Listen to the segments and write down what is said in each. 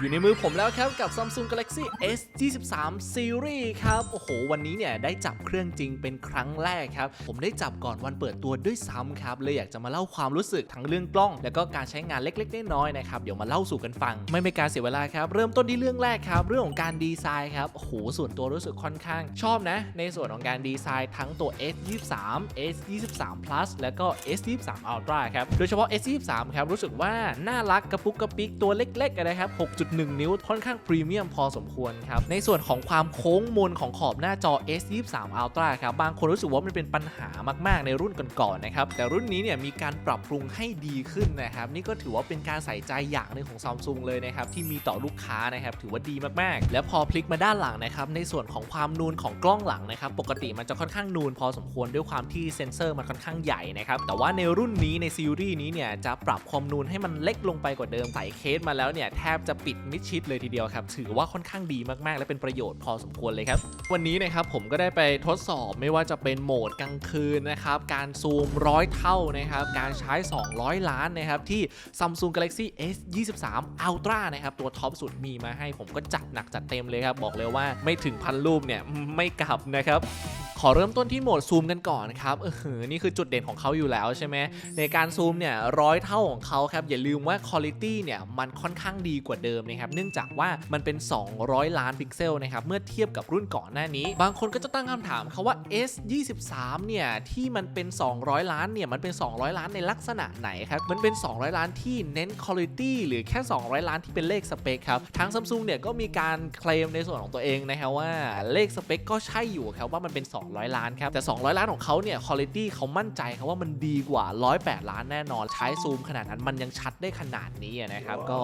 อยู่ในมือผมแล้วครับกับ Samsung Galaxy S 23 Series ครับ โอ้โห วันนี้เนี่ยได้จับเครื่องจริงเป็นครั้งแรกครับ ผมได้จับก่อนวันเปิดตัวด้วยซ้ำครับ เลยอยากจะมาเล่าความรู้สึกทั้งเรื่องกล้อง แล้วก็การใช้งานเล็กๆน้อยๆนะครับ เดี๋ยวมาเล่าสู่กันฟัง ไม่เป็นการเสียเวลาครับ เริ่มต้นที่เรื่องแรกครับ เรื่องของการดีไซน์ครับ โอ้โห ส่วนตัวรู้สึกค่อนข้าง ชอบนะ ในส่วนของการดีไซน์ทั้งตัว S 23 S 23 plus แล้วก็ S 23 Ultra ครับ โดยเฉพาะ S 23ครับ รู้สึกว่าน่ารักกระปุกกระปิกตัวเล็กๆนะครับ6.1นิ้วค่อนข้างพรีเมียมพอสมควรครับ ในส่วนของความโค้งมนของขอบหน้าจอ S 23 Ultra ครับ บางคนรู้สึกว่ามันเป็นปัญหามาก ๆ ในรุ่นก่อนๆนะครับ แต่รุ่นนี้เนี่ยมีการปรับปรุงให้ดีขึ้นนะครับ นี่ก็ถือว่าเป็นการใส่ใจอย่างหนึ่งของ Samsung เลยนะครับ ที่มีต่อลูกค้านะครับ ถือว่าดีมากๆ แล้วพอพลิกมาด้านหลังนะครับ ในส่วนของความนูนของกล้องหลังนะครับ ปกติมันจะค่อนข้างนูนพอสมควรด้วยความที่เซ็นเซอร์มันค่อนข้างใหญ่นะครับ แต่ว่าในรุ่นนี้ในซีรีส์นี้เนี่ยจะปรับความนูนให้มันเล็กลงไปกว่าเดิมใส่เคสมาแล้วเนี่ยแทบจะปิดมิดชิดเลยทีเดียวครับ ถือว่าค่อนข้างดีมากๆ และเป็นประโยชน์พอสมควรเลยครับ วันนี้นะครับผมก็ได้ไปทดสอบไม่ว่าจะเป็นโหมดกลางคืนนะครับ การซูมร้อยเท่านะครับ การใช้ 200 ล้านนะครับ ที่ Samsung Galaxy S 23 Ultra นะครับ ตัวท็อปสุดมีมาให้ผมก็จัดหนักจัดเต็มเลยครับ บอกเลยว่าไม่ถึงพันรูปเนี่ยไม่กลับนะครับขอเริ่มต้นที่โหมดซูมกันก่อนครับ เออนี่คือจุดเด่นของเขาอยู่แล้วใช่ไหม ในการซูมเนี่ยร้อยเท่าของเขาครับ อย่าลืมว่า Quality เนี่ยมันค่อนข้างดีกว่าเดิมนะครับเนื่องจากว่ามันเป็น 200 ล้านพิกเซลนะครับเมื่อเทียบกับรุ่นก่อนหน้านี้ บางคนก็จะตั้งคำถามเขาว่า S 23เนี่ยที่มันเป็น 200 ล้านเนี่ยมันเป็น 200 ล้านในลักษณะไหนครับมันเป็น 200 ล้านที่เน้น Quality หรือแค่ 200 ล้านที่เป็นเลขสเปคครับทาง Samsung เนี่ยก็มีการเคลมในส่วนของตัวเองนะครับว่าเลขสเปคก็ใช่อยู่ครับว่ามันเป็น 200 ล้านครับแต่ 200 ล้านของเขาเนี่ยคุณภาพเขามั่นใจครับว่ามันดีกว่า 108 ล้านแน่นอน ใช้ซูมขนาดนั้นมันยังชัดได้ขนาดนี้นะครับก็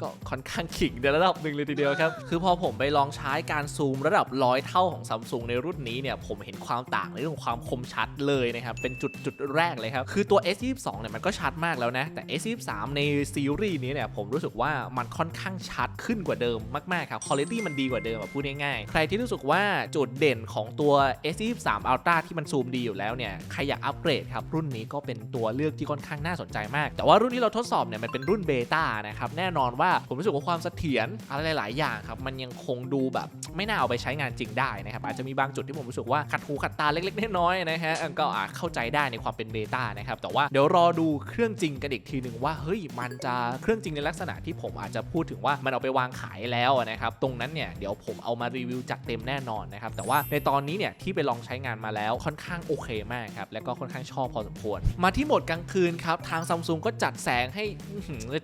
ก็ค่อนข้างขิงในระดับหนึ่งเลยทีเดียวครับ คือพอผมไปลองใช้การซูมระดับร้อยเท่าของซัมซุงในรุ่นนี้เนี่ยผมเห็นความต่างในเรื่องของความคมชัดเลยนะครับเป็นจุดจุดแรกเลยครับคือตัว S22 เนี่ยมันก็ชัดมากแล้วนะแต่ S23 ในซีรีส์นี้เนี่ยผมรู้สึกว่ามันค่อนข้างชัดขึ้นกว่าเดิมมากๆครับคุณภาพมันดีกว่าเดิมอะพูดง่ายๆใครที่รู้สึกว่าจุดเด่นของตัว S23 Ultra ที่มันซูมดีอยู่แล้วเนี่ยใครอยากอัปเกรดครับรุ่นนี้ก็เป็นตัวเลือกที่ค่อนข้างน่าสนใจมาก แต่ว่ารุ่นที่เราทดสอบเนี่ยมันเป็นรุ่นเบต้านะครับแน่นอนว่าผมรู้สึกว่าความเสถียรอะไรหลาย ๆ อย่างครับมันยังคงดูแบบไม่น่าเอาไปใช้งานจริงได้นะครับอาจจะมีบางจุดที่ผมรู้สึกว่าขัดหูขัดตาเล็ก ๆ น้อย ๆ นะฮะก็อาจเข้าใจได้ในความเป็นเบต้านะครับแต่ว่าเดี๋ยวรอดูเครื่องจริงกันอีกทีหนึ่งว่าเฮ้ยมันจะเครื่องจริงในลักษณะที่ผมอาจจะพูดถึงว่ามันเอาไปวางขายแล้วนะครับตรงนั้นเนี่ยเดี๋ยวผมเอามารีวิวจัดเต็มแน่นอนนะครับแต่ว่าในตอนนี้เนี่ยที่ไปลองใช้งานมาแล้วค่อนข้างโอเคมากครับแล้วก็ค่อนข้างชอบพอสมควร มาที่โหมดกลางคืนครับทางซัมซุงก็จัดแสงให้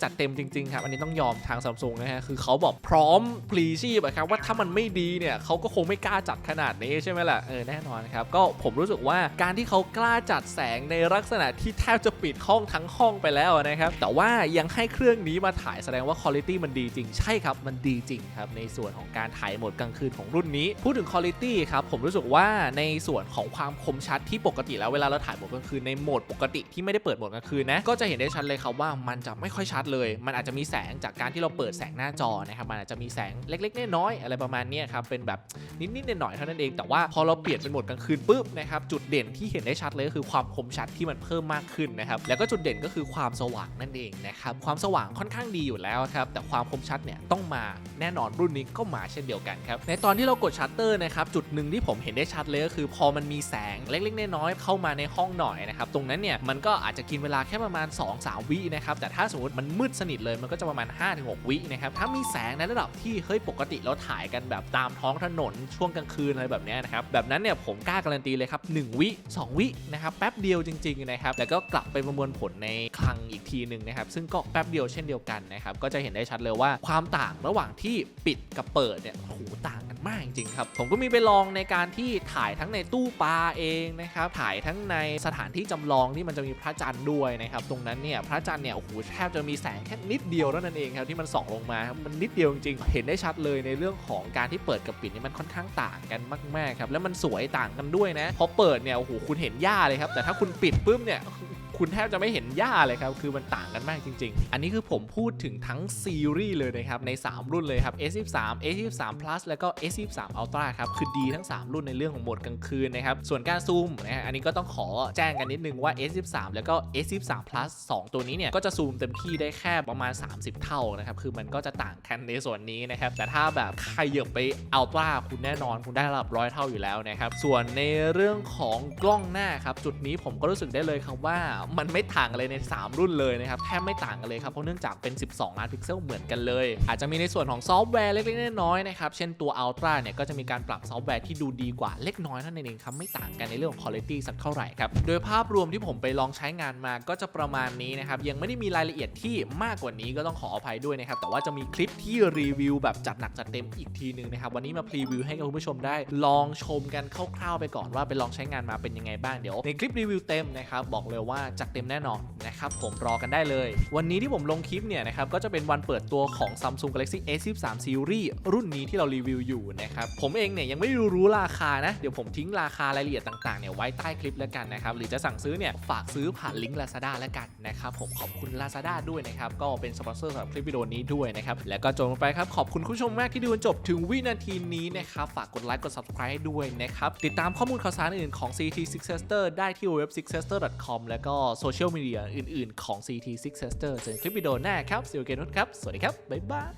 จัดเต็มจริง ๆ ครับ อันนี้ต้องยอมทางซัมซุงนะฮะคือเขาบอกพร้อมพลีชีพอะครับว่าถ้ามันไม่ดีเนี่ยเขาก็คงไม่กล้าจัดขนาดนี้ใช่ไหมล่ะเออแน่นอนครับก็ผมรู้สึกว่าการที่เขากล้าจัดแสงในลักษณะที่แทบจะปิดห้องทั้งห้องไปแล้วนะครับแต่ว่ายังให้เครื่องนี้มาถ่ายแสดงว่าคุณภาพมันดีจริงใช่ครับมันดีจริงครับในส่วนของการถ่ายโหมดกลางคืนของรุ่นนี้ พูดถึงคุณภาพครับผมรู้สึกว่าในส่วนของความคมชัดที่ปกติแล้วเวลาเราถ่ายโหมดกลางคืนในโหมดปกติที่ไม่ได้เปิดโหมดกลางคืนนะก็จะเห็นได้ชัดเลยครับว่ามันจะไม่ค่อยชัดเลย มันอาจจะมีแสงจากการที่เราเปิดแสงหน้าจอนะครับมันอาจจะมีแสงเล็กๆน้อยๆอะไรประมาณนี้ครับเป็นแบบนิดๆหน่อยๆเท่านั้นเองแต่ว่าพอเราเปลี่ยนเป็นโหมดกลางคืนปุ๊บนะครับจุดเด่นที่เห็นได้ชัดเลยก็คือความคมชัดที่มันเพิ่มมากขึ้นนะครับแล้วก็จุดเด่นก็คือความสว่างนั่นเองนะครับความสว่างค่อนข้างดีอยู่แล้วครับแต่ความคมชัดเนี่ยต้องมาแน่นอนรุ่นนี้ก็มาเช่นเดียวกันครับในตอนที่เรากดชัตเตอร์นะครับจุดหนึ่งที่ผมเห็นได้ชัดเลยก็คือ พอมันมีแสงเล็กๆน้อยๆเข้ามาในห้องหน่อยนะครับตรงนั้นเนี่ยมันก็อาจจะกินเวลาแค่ประมาณ 2-3 วินะครับแต่ถ้าสมมติมันมืดสนิทเลยมันก็จะประมาณ 5-6วินะครับถ้ามีแสงในระดับที่เฮ้ยปกติเราถ่ายกันแบบตามท้องถนนช่วงกลางคืนอะไรแบบนี้นะครับแบบนั้นเนี่ยผมกล้าการันตีเลยครับ1วิ 2 วินะครับแป๊บเดียวจริงๆนะครับแล้วก็กลับไปประมวลผลในคลังอีกทีหนึ่งนะครับซึ่งก็แป๊บเดียวเช่นเดียวกันนะครับก็จะเห็นได้ชัดเลยว่าความต่างระหว่างที่ปิดกับเปิดเนี่ยโหต่าง จริงครับ ผมก็มีไปลองในการที่ถ่ายทั้งในตู้ปลาเองนะครับ ถ่ายทั้งในสถานที่จำลองที่มันจะมีพระจันทร์ด้วยนะครับ ตรงนั้นเนี่ยพระจันทร์เนี่ยโอ้โหแทบจะมีแสงแค่นิดเดียวเท่านั้นเองครับที่มันส่องลงมา มันนิดเดียวจริงๆเห็นได้ชัดเลยในเรื่องของการที่เปิดกับปิดนี่มันค่อนข้างต่างกันมากๆครับแล้วมันสวยต่างกันด้วยนะพอเปิดเนี่ยโอ้โหคุณเห็นหญ้าเลยครับแต่ถ้าคุณปิดปุ๊บเนี่ย คุณแทบจะไม่เห็นหญ้าเลยครับ คือมันต่างกันมากจริง ๆ อันนี้คือผมพูดถึงทั้งซีรีส์เลยนะครับ ใน 3 รุ่นเลยครับ S23 S23 Plus แล้วก็ S23 Ultra ครับ คือดีทั้ง 3 รุ่นในเรื่องของโหมดกลางคืนนะครับ ส่วนการซูมนะฮะอันนี้ก็ต้องขอแจ้งกันนิดนึงว่า S23 แล้วก็ S23 Plus 2 ตัวนี้เนี่ย ก็จะซูมเต็มที่ได้แค่ประมาณ 30 เท่านะครับ คือมันก็จะต่างกันในส่วนนี้นะครับ แต่ถ้าแบบใครเหยียบไป Ultra คุณแน่นอนคุณได้ระดับร้อยเท่าอยู่แล้วนะครับ ส่วนในเรื่องของกล้องหน้าครับ จุดนี้ผมก็รู้สึกได้เลยครับว่ามันไม่ต่างกันเลยใน 3 รุ่นเลยนะครับแทบไม่ต่างกันเลยครับเพราะเนื่องจากเป็น 12 ล้านพิกเซลเหมือนกันเลย อาจจะมีในส่วนของซอฟต์แวร์เล็กๆน้อยๆนะครับเช่นตัว Ultra เนี่ยก็จะมีการปรับซอฟต์แวร์ที่ดูดีกว่าเล็กน้อยนั้นเองครับไม่ต่างกันในเรื่องของ quality สักเท่าไหร่ครับโดยภาพรวมที่ผมไปลองใช้งานมาก็จะประมาณนี้นะครับยังไม่ได้มีรายละเอียดที่มากกว่านี้ก็ต้องขออภัยด้วยนะครับแต่ว่าจะมีคลิปที่รีวิวแบบจัดหนักจัดเต็มอีกทีหนึงนะครับวันนี้มาพรีวิวให้กับคุณผู้ชมได้ ลองชมกันคร่าวๆไปก่อนว่าไปลองใช้งานมาเป็นยังไงบ้างเดี๋ยว ในคลิปรีวิวเต็มนะครับบอกเลยว่าจัดเต็มแน่นอน นะครับผมรอกันได้เลย วันนี้ที่ผมลงคลิปเนี่ยนะครับก็จะเป็นวันเปิดตัวของ Samsung Galaxy S23 Series รุ่นนี้ที่เรารีวิวอยู่นะครับผมเองเนี่ยยังไม่รู้ราคานะเดี๋ยวผมทิ้งราคารายละเอียดต่างๆเนี่ยไว้ใต้คลิปแล้วกันนะครับหรือจะสั่งซื้อเนี่ยฝากซื้อผ่านลิงก์ Lazada แล้วกันนะครับผมขอบคุณ Lazada ด้วยนะครับก็เป็นสปอนเซอร์สำหรับคลิปวิดีโอนี้ด้วยนะครับแล้วก็จบไปครับขอบคุณผู้ชมมากที่ดูจนจบถึงวินาทีนี้นะครับฝากกดไลค์กด subscribe ให้ด้วยนะครับติดตามข้อมูลข่าวสารอื่นของ CT Six Sister ได้ที่เว็บ sixsister.com แล้วก็โซเชียลมีเดียอื่นๆ ของ CT Six Sister เจอกันคลิปวิดีโอหน้าครับสิวเกนุสครับ สวัสดีครับ บ๊ายบาย